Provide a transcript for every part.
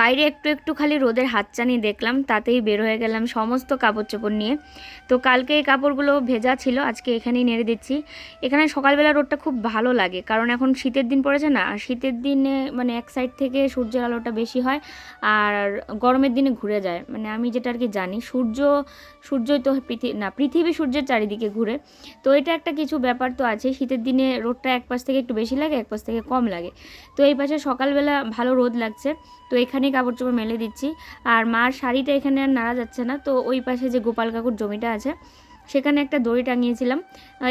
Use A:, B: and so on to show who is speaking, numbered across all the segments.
A: বাইরে একটু একটু খালি রোদের হাতছানি দেখলাম, তাতেই বের হয়ে গেলাম সমস্ত কাপড় চোপড় নিয়ে। তো কালকে এই কাপড়গুলো ভেজা ছিল, আজকে এখানেই নেড়ে দিচ্ছি। এখানে সকালবেলা রোদটা খুব ভালো লাগে, কারণ এখন শীতের দিন পড়েছে না, আর শীতের দিনে মানে এক সাইড থেকে সূর্যের আলোটা বেশি হয়, আর গরমের দিনে ঘুরে যায়। মানে আমি যেটা আর কি জানি, সূর্য সূর্যই তো পৃথিবী না, পৃথিবী সূর্যের চারিদিকে ঘুরে। তো এটা একটা কিছু ব্যাপার তো আছে, শীতের দিনে রোদটা এক পাশ থেকে একটু বেশি লাগে, এক পাশ থেকে কম লাগে। তো এই পাশে সকালবেলা ভালো রোদ লাগছে। তো এখানেই কাপড় চোপড় মেলে দিচ্ছি। আর মার শাড়িটা এখানে আর নাড়া যাচ্ছে না। তো ওই পাশে যে গোপাল কাকুর জমিটা আছে, সেখানে একটা দড়ি টাঙিয়েছিলাম।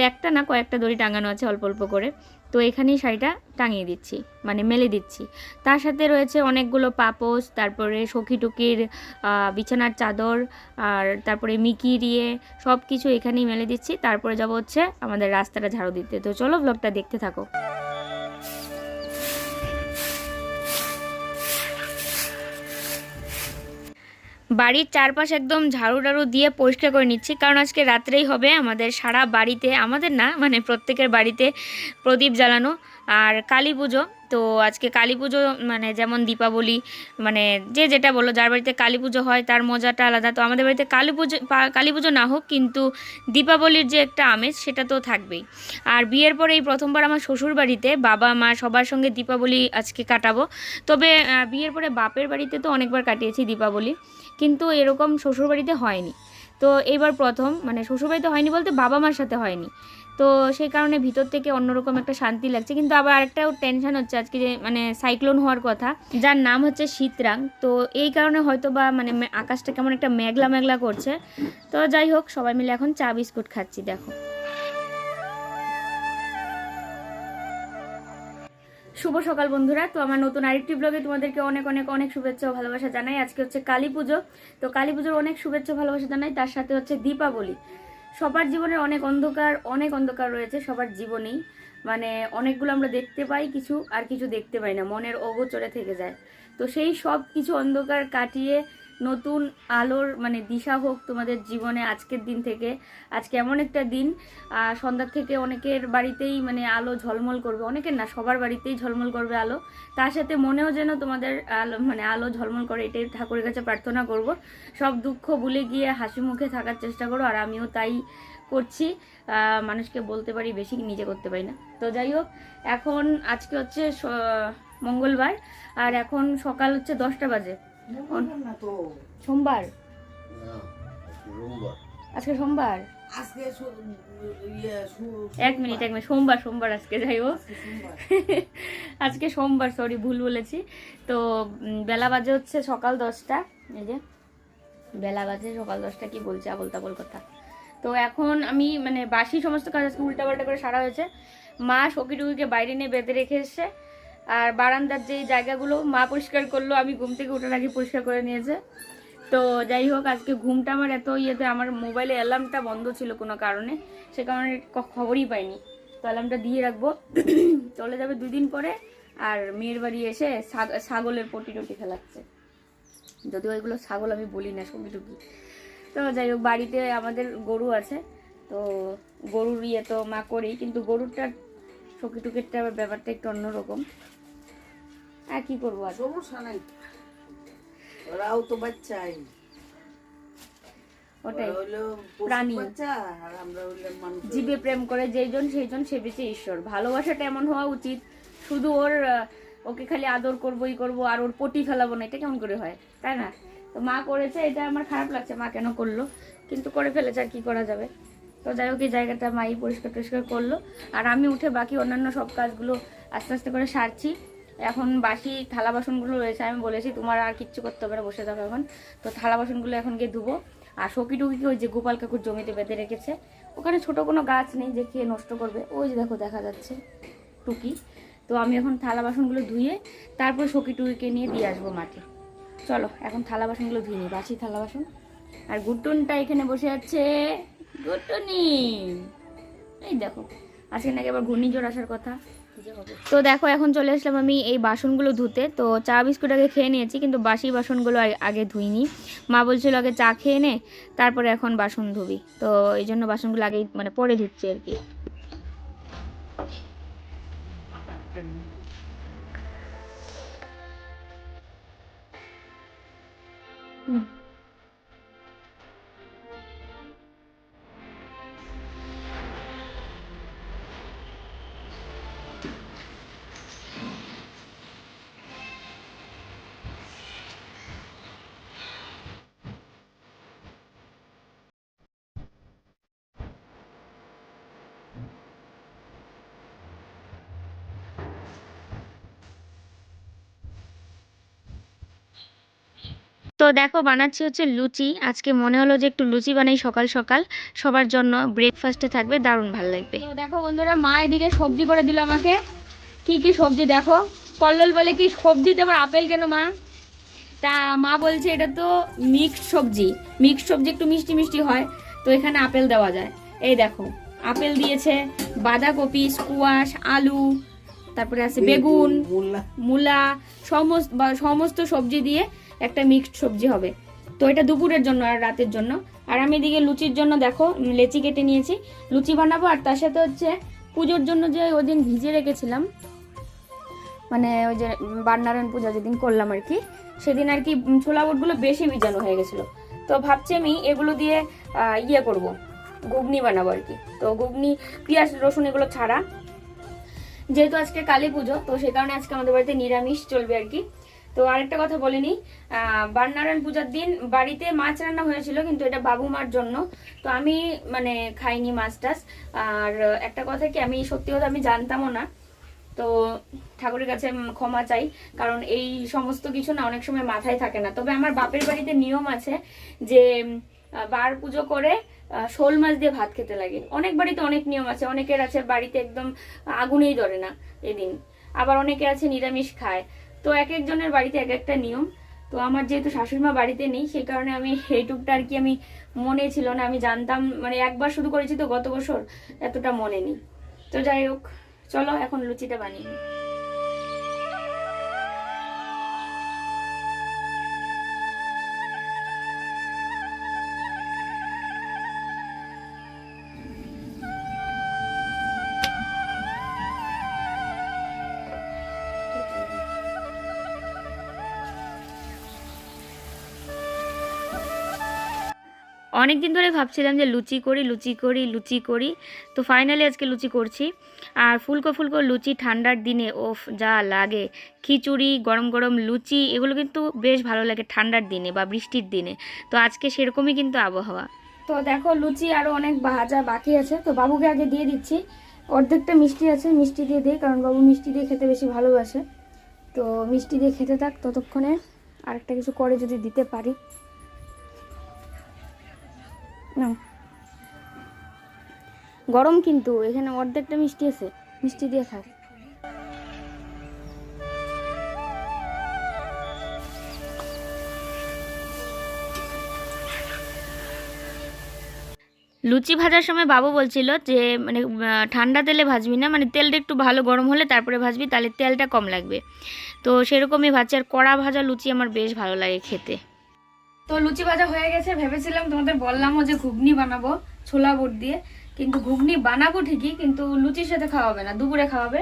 A: একটা না কয়েকটা দড়ি টাঙানো আছে অল্প অল্প করে। তো এখানেই শাড়িটা টাঙিয়ে দিচ্ছি মানে মেলে দিচ্ছি। তার সাথে রয়েছে অনেকগুলো পাপোস তারপরে সখী টুকির বিছানার চাদর, আর তারপরে মিকি দিয়ে সব কিছু এখানেই মেলে দিচ্ছি। তারপরে যাব হচ্ছে আমাদের রাস্তাটা ঝাড়ু দিতে। তো চলো ব্লগটা দেখতে থাকো। বাড়ির চারপাশ একদম ঝাড়ু টাড়ু দিয়ে পরিষ্কার করে নিচ্ছি। কারণ আজকে রাত্রেই হবে আমাদের সারা বাড়িতে, আমাদের না মানে প্রত্যেকের বাড়িতে প্রদীপ জ্বালানো। আর কালী পুজো, তো আজকে কালী পুজো মানে যেমন দীপাবলি মানে যে যেটা বলো, যার বাড়িতে কালী পুজো হয় তার মজাটা আলাদা। তো আমাদের বাড়িতে কালী পুজো কালী পুজো না হোক, কিন্তু দীপাবলির যে একটা আমেজ সেটা তো থাকবেই। আর বিয়ের পরে এই প্রথমবার আমার শ্বশুর বাড়িতে বাবা, মা সবার সঙ্গে দীপাবলি আজকে কাটাবো। তবে বিয়ের পরে বাপের বাড়িতে তো অনেকবার কাটিয়েছি দীপাবলি, কিন্তু এরকম শ্বশুরবাড়িতে হয়নি। তো এইবার প্রথম মানে শ্বশুরবাড়িতে হয়নি বলতে বাবা মার সাথে হয়নি। তো সেই কারণে ভিতর থেকে অন্যরকম একটা শান্তি লাগছে। কিন্তু আবার আরেকটাও টেনশন হচ্ছে আজকে যে মানে সাইক্লোন হওয়ার কথা, যার নাম হচ্ছে শীতরাং। তো এই কারণে হয়তো বা মানে আকাশটা কেমন একটা মেঘলা মেঘলা করছে। তো যাই হোক, সবাই মিলে এখন চা, বিস্কুট খাচ্ছি, দেখো। শুভ সকাল বন্ধুরা। তো আমার নতুন আরেকটি ব্লগে তোমাদেরকে অনেক অনেক অনেক শুভেচ্ছা ও ভালোবাসা জানাই। আজকে হচ্ছে কালী পুজো। তো কালী পুজোর অনেক শুভেচ্ছা ভালোবাসা জানাই। তার সাথে হচ্ছে দীপাবলি। সবার জীবনের অনেক অন্ধকার অনেক অন্ধকার রয়েছে সবার জীবনেই। মানে অনেকগুলো আমরা দেখতে পাই, কিছু আর কিছু দেখতে পাই না। মনের অগোচরে থেকে যায়। তো সেই সব কিছু অন্ধকার কাটিয়ে নতুন আলোর মানে দিশা হোক তোমাদের জীবনে আজকের দিন থেকে। আজকে এমন একটা দিন সন্ধ্যার থেকে অনেকের বাড়িতেই মানে আলো ঝলমল করবে। অনেকের না, সবার বাড়িতেই ঝলমল করবে আলো। তার সাথে মনেও যেন তোমাদের আলো মানে আলো ঝলমল করে, এটাই ঠাকুরের কাছে প্রার্থনা করব। সব দুঃখ ভুলে গিয়ে হাসি মুখে থাকার চেষ্টা করো, আর আমিও তাই করছি। মানুষকে বলতে পারি, বেশি নিজে করতে পারি না। তো যাই হোক, এখন আজকে হচ্ছে মঙ্গলবার, আর এখন সকাল হচ্ছে দশটা বাজে। সোমবার? আজকে সোমবার? এক মিনিট এক মিনিট। সোমবার সোমবার আজকে, যাই হোক।
B: আজকে সোমবার।
A: সরি ভুল বলেছি। তো বেলা বাজে হচ্ছে সকাল দশটা। এই যে, বেলা বাজে সকাল দশটা, কি বলছে আবল তাবল কথা। তো এখন আমি মানে বাসি সমস্ত কাজ আজকে উল্টাপাল্টা করে সারা হয়েছে। মা সকিটুকিকে বাইরে নিয়ে বেঁধে রেখে এসছে। আর বারান্দার যে জায়গাগুলো মা পরিষ্কার করল, আমি ঘুম থেকে ওঠার আগে পরিষ্কার করে নিয়েছে। তো যাই হোক, আজকে ঘুমটা আমার এত ইয়েতে, আমার মোবাইলে অ্যালার্মটা বন্ধ ছিল কোনো কারণে, সে কারণে খবরই পাইনি। তো অ্যালার্মটা দিয়ে রাখব। চলে যাবে দুই দিন পরে, আর মেয়ের বাড়ি এসে ছাগলের পটি টটি খেলাচ্ছে যদিও এগুলো ছাগল আমি বলি না সবজি টুকি। তো যাই হোক, বাড়িতে আমাদের গরু আছে। তো গরুর ইয়ে তো মা করেই, কিন্তু গরুরটার সকি টুকিরটা ব্যাপারটা একটু অন্যরকম। আর কি করব আর?
B: সমস্যা নাই। ওরাও তো বাচ্চাই।
A: ওটাই। প্রাণী। জীবে প্রেম করে যেইজন সেইজন সে বেঁচে ঈশ্বর। ভালোবাসাটা এমন হওয়া উচিত শুধু ওর ওকে খালি আদর করব ই করব আর ওর পটি ফেলাবো না এটা কেমন করে হয়? তাই না? তো মা করেছে এটা আমার খারাপ লাগছে মা কেন করল? কিন্তু করে ফেলেছে আর কি করা যাবে? তো যাই হোক, এই জায়গাটা মাই পরিষ্কার টরিষ্কার করল। আর আমি উঠে বাকি অন্যান্য সব কাজগুলো আস্তে আস্তে করে সারছি। এখন বাসি থালা বাসনগুলো রয়েছে, আমি বলেছি তোমার আর কিচ্ছু করতে হবে না, বসে থাকো এখন। তো থালা বাসনগুলো এখন গিয়ে ধুবো। আর সকি টুকিকে ওই যে গোপাল কাকুর জমিতে বেঁধে রেখেছে। ওখানে ছোট কোনো গাছ নেই যে খেয়ে নষ্ট করবে। ওই যে দেখো, দেখা যাচ্ছে টুকি। তো আমি এখন থালা বাসনগুলো ধুয়ে তারপর সকি টুকিকে নিয়ে দিয়ে আসব মাঠে। চলো, এখন থালা বাসনগুলো ধুয়ে নিই বাসি থালা বাসন। আর গুট্টুনটা এখানে বসে আছে। গুট্টুনি এই দেখো আজকে নাকি আবার ঘূর্ণিঝড় আসার কথা। তো দেখো এখন চলে আসলাম আমি এই বাসনগুলো ধুতে। তো চা বিস্কুট আগে খেয়ে নিয়েছি কিন্তু বাসি বাসনগুলো আগে- আগে ধুইনি। মা বলছিল আগে চা খেয়ে নে তারপরে এখন বাসন ধুবি। তো এই জন্য বাসনগুলো আগেই মানে পরে ধুচ্ছি আর কি।
C: তো দেখো বানাচ্ছি হচ্ছে লুচি। আজকে মনে হলো যে একটু লুচি বানাই সকাল সকাল। সবার জন্য ব্রেকফাস্টে থাকবে দারুণ ভালো লাগবে।
A: তো দেখো বন্ধুরা মা এদিকে সবজি করে দিল আমাকে। কি কি সবজি দেখো। কল্লোল বলে কি সবজিতে আবার আপেল কেন মা? তা মা বলছে এটা তো মিক্সড সবজি। মিক্সড সবজি একটু মিষ্টি মিষ্টি হয় তো এখানে আপেল দেওয়া যায়। এই দেখো আপেল দিয়েছে বাঁধাকপি স্কোয়াশ আলু তারপরে আছে বেগুন মূলা। সমস্ত সমস্ত সবজি দিয়ে একটা মিক্সড সবজি হবে। তো এটা দুপুরের জন্য আর রাতের জন্য। আর আমি এদিকে লুচির জন্য দেখো লেচি কেটে নিয়েছি। লুচি বানাবো আর তার সাথে হচ্ছে পুজোর জন্য যে ওই দিন ভিজে রেখেছিলাম মানে ওই যে বারনারায়ণ পূজা যেদিন করলাম আর কি, সেদিন আর কি ছোলা বুটগুলো বেশি ভিজানো হয়ে গেছিল। তো ভাবছি আমি এগুলো দিয়ে ইয়ে করব, ঘুগনি বানাবো আর কি। তো ঘুগনি, পেঁয়াজ, রসুন এগুলো ছাড়া। যেহেতু আজকে কালী পুজো, তো সে কারণে আজকে আমাদের বাড়িতে নিরামিষ চলবে আর কি। তো আরেকটা কথা বলিনি আহ, বারনারায়ণ পূজার দিন বাড়িতে মাছ রান্না হয়েছিল কিন্তু এটা বাবু মার জন্য। তো আমি মানে খাইনি মাছ টাছ আর একটা কথা কি আমি সত্যি কথা আমি জানতামও না। তো ঠাকুরের কাছে ক্ষমা চাই কারণ এই সমস্ত কিছু না অনেক সময় মাথায় থাকে না। তবে আমার বাপের বাড়িতে নিয়ম আছে যে বার পুজো করে শোল মাছ দিয়ে ভাত খেতে লাগে। অনেক বাড়িতে অনেক নিয়ম আছে অনেকের আছে বাড়িতে একদম আগুনেই ধরে না এদিন। আবার অনেকে আছে নিরামিষ খায়। তো এক একজনের বাড়িতে এক একটা নিয়ম। তো আমার যেহেতু শাশুড়িমা বাড়িতে নেই, সেই কারণে আমি এইটুকটা আর কি আমি মনে ছিল না। আমি জানতাম মানে একবার শুরু করেছি তো গত বছর, এতটা মনে নেই। তো যাই হোক, চলো এখন লুচিটা বানিয়ে নিই।
C: অনেক দিন ধরে ভাবছিলাম যে লুচি করি লুচি করি লুচি করি। তো ফাইনালি আজকে লুচি করছি। আর ফুলকো ফুলকো লুচি ঠান্ডার দিনে, ওফ, যা লাগে। খিচুড়ি, গরম গরম লুচি, এগুলো কিন্তু বেশ ভালো লাগে ঠান্ডার দিনে বা বৃষ্টির দিনে। তো আজকে সেরকমই কিন্তু আবহাওয়া।
A: তো দেখো, লুচি আরও অনেক ভাজা বাকি আছে। তো বাবুকে আগে দিয়ে দিচ্ছি। অর্ধেকটা মিষ্টি আছে, মিষ্টি দিয়ে দিই কারণ বাবু মিষ্টি দিয়ে খেতে বেশি ভালোবাসে। তো মিষ্টি দিয়ে খেতে থাক ততক্ষণে। আরেকটা কিছু করে যদি দিতে পারি। গরম কিন্তু, এখানে অর্ধেকটা মিষ্টি আছে। মিষ্টি দিয়ে খাও।
C: লুচি ভাজার সময় বাবু বলছিল যে মানে ঠান্ডা তেলে ভাজবি না মানে তেলটা একটু ভালো গরম হলে তারপরে ভাজবি, তাহলে তেলটা কম লাগবে। তো সেরকমই ভাজছি, আর কড়া ভাজা লুচি আমার বেশ ভালো লাগে খেতে।
A: তো লুচি ভাজা হয়ে গেছে, ভেবেছিলাম তোমাদের বললামও যে ঘুগনি বানাবো, ছোলা বুট দিয়ে। কিন্তু ঘুগনি বানাবো ঠিকই, কিন্তু লুচির সাথে খাওয়াবে না, দুপুরে খাওয়াবে।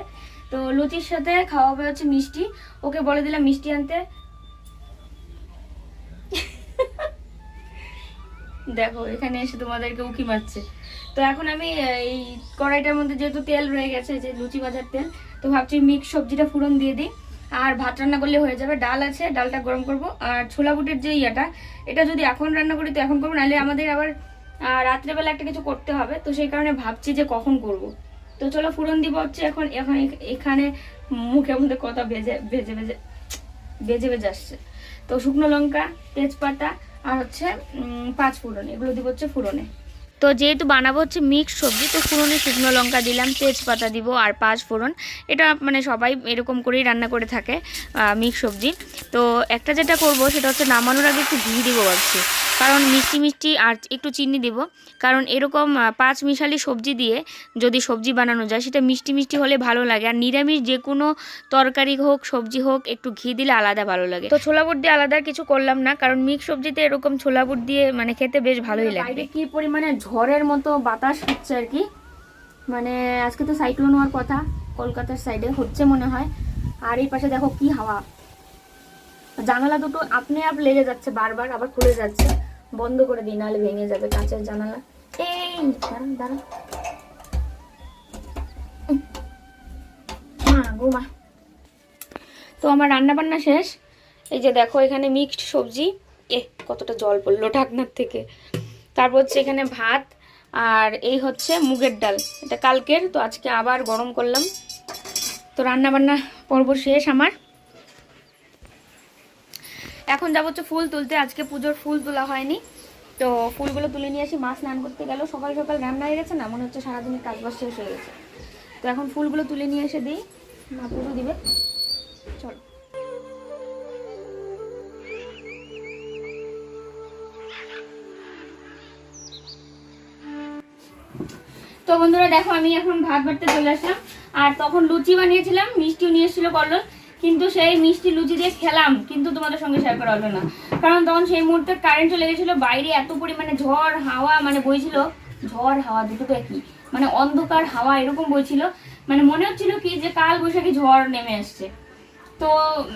A: তো লুচির সাথে খাওয়াবে হচ্ছে মিষ্টি। ওকে বলে দিলাম মিষ্টি আনতে। দেখো, এখানে এসে তোমাদেরকে উকি মারছে। তো এখন আমি এই কড়াইটার মধ্যে যেহেতু তেল রয়ে গেছে, যে লুচি ভাজার তেল, তো ভাবছি মিক্স সবজিটা ফুরন দিয়ে দিই। আর ভাত রান্না করলে হয়ে যাবে ডাল আছে, ডালটা গরম করব। আর ছোলা বুটের যে ইয়েটা, এটা যদি এখন রান্না করি তো এখন করব, নাহলে আমাদের আবার রাত্রেবেলা একটা কিছু করতে হবে। তো সেই কারণে ভাবছি যে কখন করব। তো চলো ফুরন দিব হচ্ছে এখন এখন এখানে মুখে মধ্যে কথা ভেজে ভেজে ভেজে বেজে বেজে আসছে। তো শুকনো লঙ্কা, তেজপাতা আর হচ্ছে পাঁচ ফোড়ন, এগুলো দিব হচ্ছে ফোড়নে।
C: তো যেহেতু বানাবো হচ্ছে মিক্স সবজি তো ফুরনে শুকনো লঙ্কা দিলাম তেজপাতা দিব আর পাঁচ ফোড়ন। এটা মানে সবাই এরকম করেই রান্না করে থাকে মিক্স সবজি। তো একটা যেটা করব সেটা হচ্ছে নামানোর আগে একটু ঘি দিব ভাবছি। কারণ মিষ্টি মিষ্টি আর একটু চিনি দিব। কারণ এরকম পাঁচ মিশালি সবজি দিয়ে যদি সবজি বানানো যায় সেটা মিষ্টি মিষ্টি হলে ভালো লাগে। আর নিরামিষ যে কোনো তরকারি হোক সবজি হোক একটু ঘি দিলে আলাদা ভালো লাগে। তো ছোলা বুট দিয়ে আলাদা কিছু করলাম না কারণ মিক্স সবজিতে এরকম ছোলা বুট দিয়ে মানে খেতে বেশ ভালোই
A: লাগে কি পরিমাণে ঝড়ের মতো বাতাস হচ্ছে আর কি। মানে আজকে তো সাইক্লোন হওয়ার কথা, কলকাতার সাইডে হচ্ছে মনে হয়। আর এই পাশে দেখো কি হাওয়া। জানালা দুটো আপনি আপ লেগে যাচ্ছে বারবার, আবার খুলে যাচ্ছে। বন্ধ করে দিই, নাহলে ভেঙে যাবে কাঁচের জানালা। এই দাঁড়ান দাঁড়ান তো আমার রান্না বান্না শেষ। এই যে দেখো এখানে মিক্সড সবজি। এ কতটা জল পড়ল ঢাকনার থেকে। তারপর হচ্ছে এখানে ভাত আর এই হচ্ছে মুগের ডাল। এটা কালকের, তো আজকে আবার গরম করলাম। তো রান্না বান্না পর্ব শেষ আমার। এখন যাব হচ্ছে ফুল তুলতে। আজকে পুজোর ফুল তোলা হয়নি। তো ফুলগুলো তুলে নিয়ে আসি মা স্নান করতে গেল। সকাল সকাল রান্না হয়ে গেছে না, মনে হচ্ছে সারাদিনের কাজবাজ শেষ হয়ে গেছে। তো এখন ফুলগুলো তুলে নিয়ে এসে দিই। মা পুজো দিবে। চলো। তো বন্ধুরা দেখো, আমি এখন ভাত বাড়তে চলে আসলাম। আর তখন লুচি বানিয়েছিলাম, মিষ্টিও নিয়ে এসেছিল কল্লোল। কিন্তু সেই মিষ্টি লুচি দিয়ে খেলাম, কিন্তু তোমাদের সঙ্গে শেয়ার করা হলো না। কারণ তখন সেই মুহূর্তে কারেন্ট চলে গেছিল, বাইরে এত পরিমাণে ঝড়, হাওয়া মানে বইছিল। ঝড়, হাওয়া দুটো তো একই মানে অন্ধকার, হাওয়া এরকম বইছিল। মানে মনে হচ্ছিল কি যে কাল বৈশাখী ঝড় নেমে আসছে। তো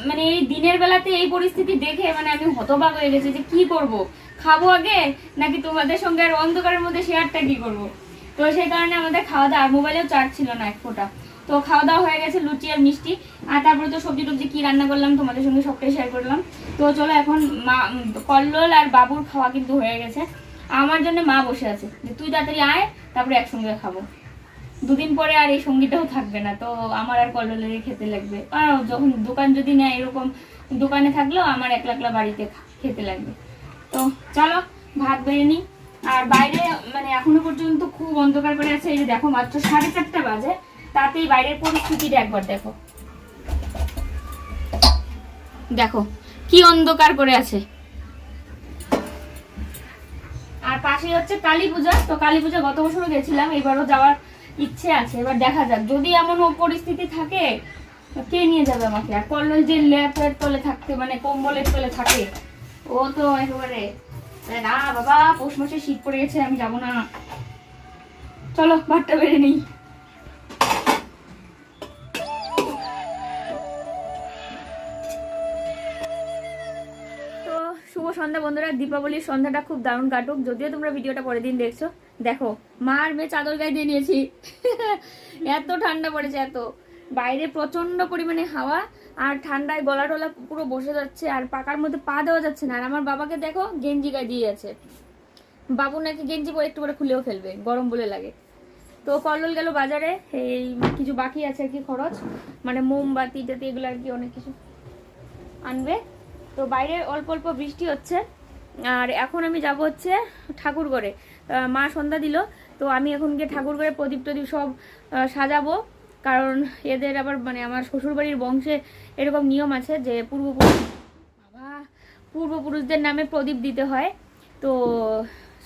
A: মানে এই দিনের বেলাতে এই পরিস্থিতি দেখে মানে আমি হতবাক হয়ে গেছি যে কি করব? খাব আগে, নাকি তোমাদের সঙ্গে আর অন্ধকারের মধ্যে শেয়ারটা কি করব? তো সেই কারণে আমাদের খাওয়া দাওয়া মোবাইলেও চার্জ ছিল না এক ফোঁটা। তো খাওয়া দাওয়া হয়ে গেছে লুচি আর মিষ্টি। আর তারপরে তো সবজি টবজি কি রান্না করলাম তোমাদের সঙ্গে সবটাই শেয়ার করলাম। তো চলো এখন মা কল্লোল আর বাবুর খাওয়া কিন্তু হয়ে গেছে। আমার জন্য মা বসে আছে। যে তুই তাড়াতাড়ি আয়, তারপরে একসঙ্গে খাব। দুদিন পরে আর এই সঙ্গীটাও থাকবে না, তো আমার আর কল্লোলেরই খেতে লাগবে। আর যখন দোকান যদি নেয় এরকম, দোকানে থাকলেও আমার একলা একলা বাড়িতে খেতে লাগবে। তো চলো, ভাত বেড়ে নিই। আর বাইরে মানে এখনও পর্যন্ত খুব অন্ধকার করে আছে, এই যে দেখো মাত্র সাড়ে চারটা বাজে, তাতেই বাইরের পরিস্থিতিটা একবার দেখো। দেখো, কি অন্ধকার করে আছে। আর পাশে হচ্ছে কালী পূজা, তো কালী পূজা গত বছরও গেছিলাম, এবারও যাওয়ার ইচ্ছে আছে, এবার দেখা যাক। যদি এমন পরিস্থিতি থাকে কে নিয়ে যাবে আমাকে? আর কল্লোল যে ল্যাপের তলে থাকতে মানে কম্বলের তলে থাকে, ও তো একেবারে চলো, ভাতটা বেড়ে নিই। তো, শুভ সন্ধ্যা বন্ধুরা, দীপাবলির সন্ধ্যাটা খুব দারুণ কাটুক। যদিও তোমরা ভিডিওটা পরের দিন দেখছ। দেখো, মা আর মেয়ে চাদর গায়ে দিয়ে নিয়েছি। এত ঠান্ডা পড়েছে এত। বাইরে প্রচণ্ড পরিমাণে হাওয়া আর ঠান্ডায় গলা টলা পুরো বসে যাচ্ছে আর পাকার মধ্যে পা দেওয়া যাচ্ছে না। আর আমার বাবাকে দেখো গেঞ্জি গায়ে দিয়ে আছে বাবু নাকি গেঞ্জি পরে একটু করে খুলেও ফেলবে, গরম বলে লাগে। তো কল্লোল গেল বাজারে, এই কিছু বাকি আছে আর কি খরচ। মানে মোমবাতি টাতি এগুলো আর কি অনেক কিছু আনবে। তো বাইরে অল্প অল্প বৃষ্টি হচ্ছে। আর এখন আমি যাব হচ্ছে ঠাকুর ঘরে মা সন্ধ্যা দিল, তো আমি এখন গিয়ে ঠাকুর ঘরে প্রদীপ টদীপ সব সাজাবো। কারণ এদের আবার মানে আমার শ্বশুরবাড়ির বংশে এরকম নিয়ম আছে যে পূর্বপুরুষ বাবা, পূর্বপুরুষদের নামে প্রদীপ দিতে হয়। তো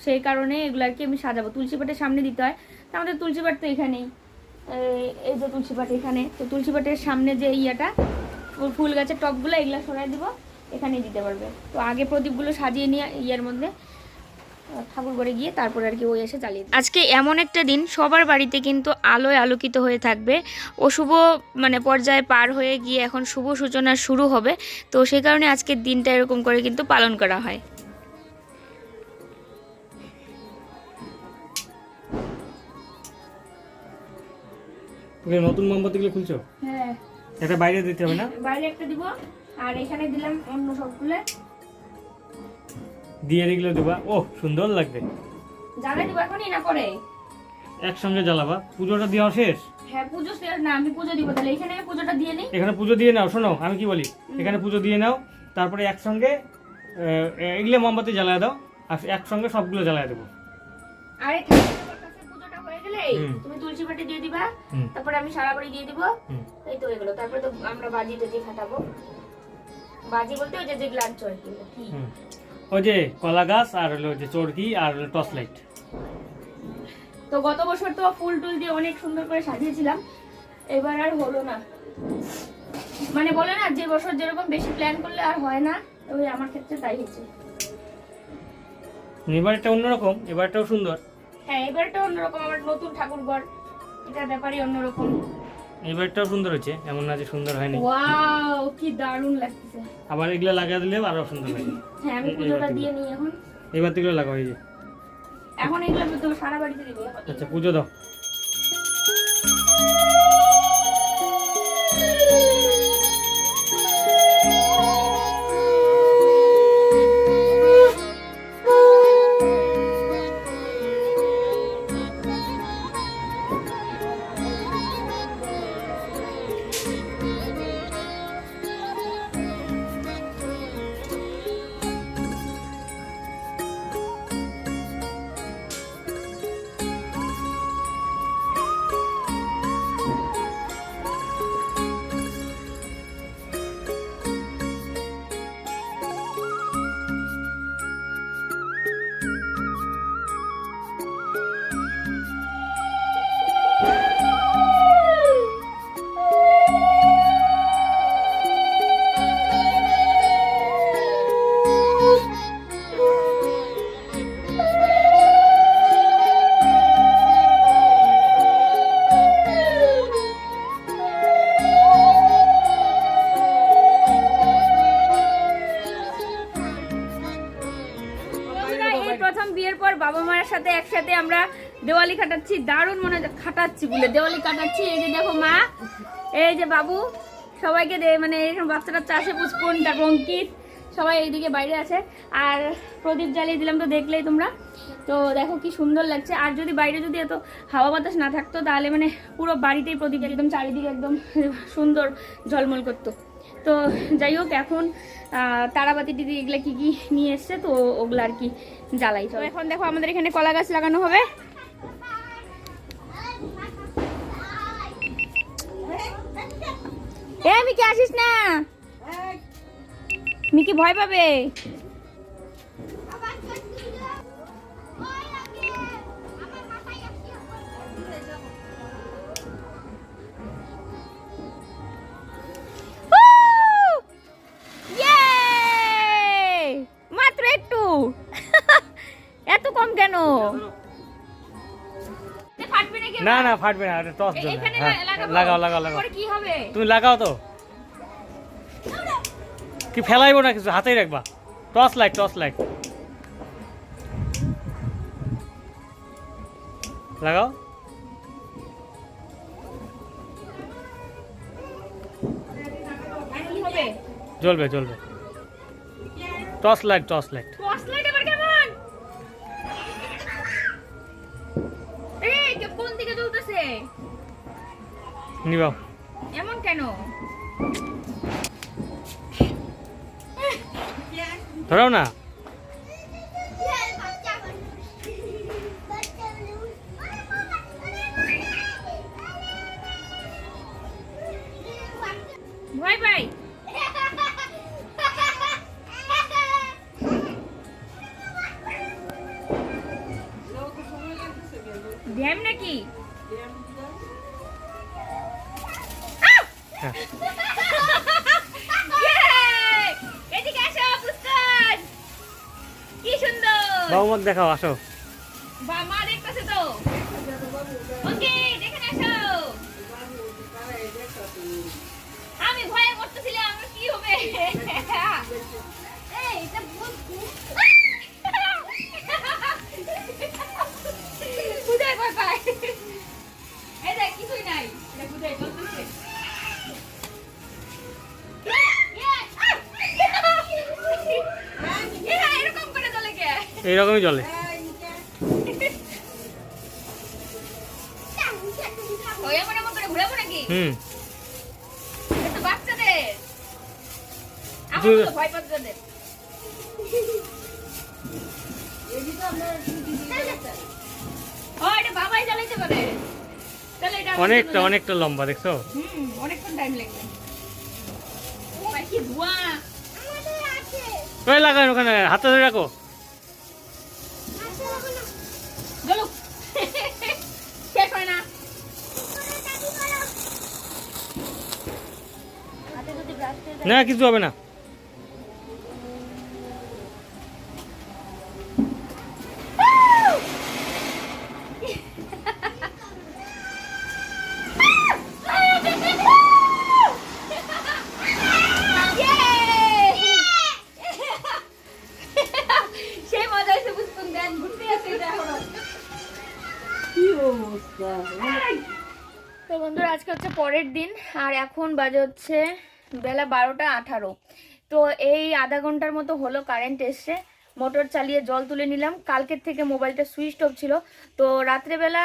A: সেই কারণে এগুলো আর কি আমি সাজাবো। তুলসী পাটের সামনে দিতে হয়। তো আমাদের তুলসী পাট তো এখানেই। এই- যে তুলসী পাট এখানে। তো তুলসী পাটের সামনে যে ইয়েটা ফুল- গাছের টপগুলো এগুলো সরাই দিব। এখানেই দিতে পারবে। তো আগে প্রদীপগুলো সাজিয়ে নিয়ে ইয়ের মধ্যে ঠাকুর ঘরে গিয়ে তারপরে আর কি ওই এসে জ্বালিয়ে।
C: আজকে এমন একটা দিন সবার বাড়িতে কিন্তু আলোয় আলোকিত হয়ে থাকবে। ও শুভ মানে পর্যায়ে পার হয়ে গিয়ে এখন শুভ সূচনা শুরু হবে। তো সেই কারণে আজকের দিনটা এরকম করে কিন্তু পালন করা হয়।
D: তুমি নতুন মোমবাতিগুলো খুলছো?
A: হ্যাঁ।
D: এটা বাইরে দিতে হবে না?
A: বাইরে একটা দিব আর এখানে দিলাম অন্য সবগুলো।
D: দিয়ে এগুলো দেবা ও সুন্দর লাগবে।
A: জ্বালাই দিব এখনই না করে
D: একসঙ্গে জ্বালাবা। পুজোটা দেওয়া শেষ?
A: হ্যাঁ পুজো শেষ। না আমি পুজো দিব তাহলে। এখানে আমি পুজোটা দিয়ে নিই?
D: এখানে পুজো দিয়ে নাও। শোনো আমি কি বলি? এখানে পুজো দিয়ে নাও। তারপরে একসঙ্গে এগুলো মোমবাতি জ্বালায় দাও। আর একসঙ্গে সবগুলো জ্বালায় দেবো।
A: আরে পুজোটা হয়ে গেলে তুমি তুলসী পাটি দিয়ে দিবা। তারপরে আমি সারা বাড়ি দিয়ে দিব। এই তো এগুলো তারপরে তো আমরা বাজি টাজি ফাটাবো। বাজি বলতে ওই যে যেগুলো আনছো আর কি
D: ওই যে কলা গাছ আর হলো যে চরকি আর টর্চ লাইট।
A: তো গত বছর তো ফুল টুল দিয়ে অনেক সুন্দর করে সাজিয়েছিলাম। এবার আর হলো না। মানে বলে না যে বছর যেরকম বেশি প্ল্যান করলে আর হয় না ওই আমার ক্ষেত্রে তাই হয়েছে।
D: এবারটা অন্যরকম এবারটাও সুন্দর।
A: হ্যাঁ এবারটা অন্যরকম আমার নতুন ঠাকুর ঘর এটার ব্যাপারে অন্যরকম।
D: এই বাড়িটাও সুন্দর হয়েছে এমন না যে সুন্দর হয়নি।
A: ওয়াও কি দারুণ লাগছে
D: আবার এগুলো লাগা দিলে আরও সুন্দর লাগে
A: হ্যাঁ আমি পুজোটা দিয়ে নিই এখন।
D: এবার থেকে লাগাও এই যে।
A: এখন এগুলো তো সারা বাড়িতে দিবি
D: আচ্ছা পুজো দাও।
A: দেওয়ালি কাটাচ্ছি দারুণ মনে খাটাচ্ছি বলে, দেওয়ালি কাটাচ্ছি। এই যে দেখো মা, এই যে বাবু, সবাইকে দে মানে এরকম বাচ্চা টাচ্চা আসে পুষ্পন, তারপর অঙ্কিত, সবাই এইদিকে বাইরে আছে। আর প্রদীপ জ্বালিয়ে দিলাম তো দেখলেই তোমরা। তো দেখো কি সুন্দর লাগছে। আর যদি বাইরে যদি এত হাওয়া বাতাস না থাকতো, তাহলে মানে পুরো বাড়িতেই প্রদীপ একদম, চারিদিকে একদম সুন্দর ঝলমল করতো। তো যাই হোক, এখন তারাবাতি দিদি এগুলা কী কী নিয়ে এসছে, তো ওগুলো আর কি জ্বালাই। তো এখন দেখো আমাদের এখানে কলা গাছ লাগানো হবে। এ মিকি আসিস না। মিকি ভয় পাবে। মাত্র একটু। এত কম কেন? ফাটবে নাকি
D: না না ফাটবে না এটা টস
A: এখানে
D: হ্যাঁ। লাগাও লাগাও লাগাও।
A: কি হবে?
D: তুমি লাগাও তো। কি ফেলাইবো না কিছু? হাতেই রাখবা। টস লাইট টস লাইট লাগাও। জ্বলবে জ্বলবে। Torch light torch light
A: torch light
D: নিবাও।
A: এমন কেন?
D: ধরাও না।
A: ভয় পাই।
D: দেখাও আসো।
A: মা তো। আমি ভয়ে করতেছিলাম কি হবে? তাহলে চলে
D: অনেকটা অনেকটা লম্বা দেখছ?
A: অনেকক্ষণ টাইম লাগবে।
D: ওই লাগান ওখানে হাতে ধরে রাখো।
A: না
D: কিছু হবে না।
A: তো বন্ধুরা আজকে হচ্ছে পরের দিন আর এখন বাজে হচ্ছে বেলা বারোটা আঠারো। তো এই আধা ঘণ্টার মতো হলো কারেন্ট এসছে। মোটর চালিয়ে জল তুলে নিলাম। কালকের থেকে মোবাইলটা সুইচ অফ ছিল। তো রাত্রেবেলা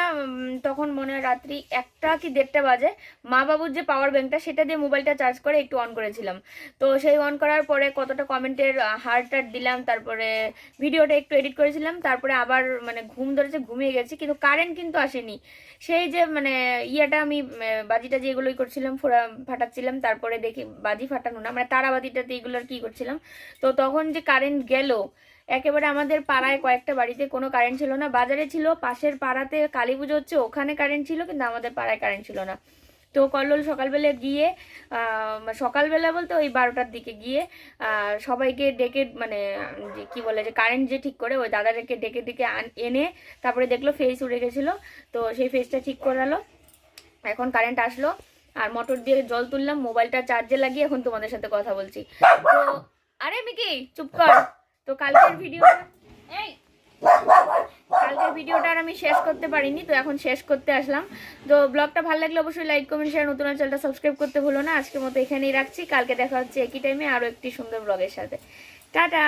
A: তখন মনে হয় রাত্রি একটা কি দেড়টা বাজে মা বাবুর যে পাওয়ার ব্যাংকটা সেটা দিয়ে মোবাইলটা চার্জ করে একটু অন করেছিলাম। তো সেই অন করার পরে কতটা কমেন্টের হার্ট টার্ট দিলাম, তারপরে ভিডিওটা একটু এডিট করেছিলাম, তারপরে আবার মানে ঘুম ধরেছে, ঘুমিয়ে গেছি, কিন্তু কারেন্ট কিন্তু আসেনি। সেই যে মানে ইয়েটা আমি বাজিটা যেগুলোই করছিলাম, ফোড়া ফাটাচ্ছিলাম, তারপরে দেখি বাজি ফাটানো না মানে তারা বাজিটাতে এগুলোর কি করছিলাম। তো তখন যে কারেন্ট গেল একেবারে আমাদের পাড়ায় কয়েকটা বাড়িতে কোনো কারেন্ট ছিল না। বাজারে ছিল, পাশের পাড়াতে কালী পুজো হচ্ছে, ওখানে কারেন্ট ছিল, কিন্তু আমাদের পাড়ায় কারেন্ট ছিল না। তো কল্লোল সকালবেলা গিয়ে সকালবেলা বলতে ওই বারোটার দিকে গিয়ে সবাইকে ডেকে মানে কি বলে, যে কারেন্ট যে ঠিক করে, ওই দাদাদেরকে ডেকে ডেকে এনে তারপরে দেখল ফেস উড়ে গেছিল। তো সেই ফেসটা ঠিক করালো। এখন কারেন্ট আসলো। আর মোটর দিয়ে জল তুললাম মোবাইলটা চার্জে লাগিয়ে এখন তোমাদের সাথে কথা বলছি। তো আরে মিকি, চুপ কর। তো কালকের ভিডিওটা এই! কালকের ভিডিওটা আর আমি শেষ করতে পারিনি, তো এখন শেষ করতে আসলাম। তো ব্লগটা ভালো লাগলে অবশ্যই লাইক কমেন্ট শেয়ার নতুন চ্যানেলটা সাবস্ক্রাইব করতে ভুলো না। আজকের মতো এখানেই রাখছি। কালকে দেখা হচ্ছে একই টাইমে আরও একটি সুন্দর ব্লগের সাথে। টাটা!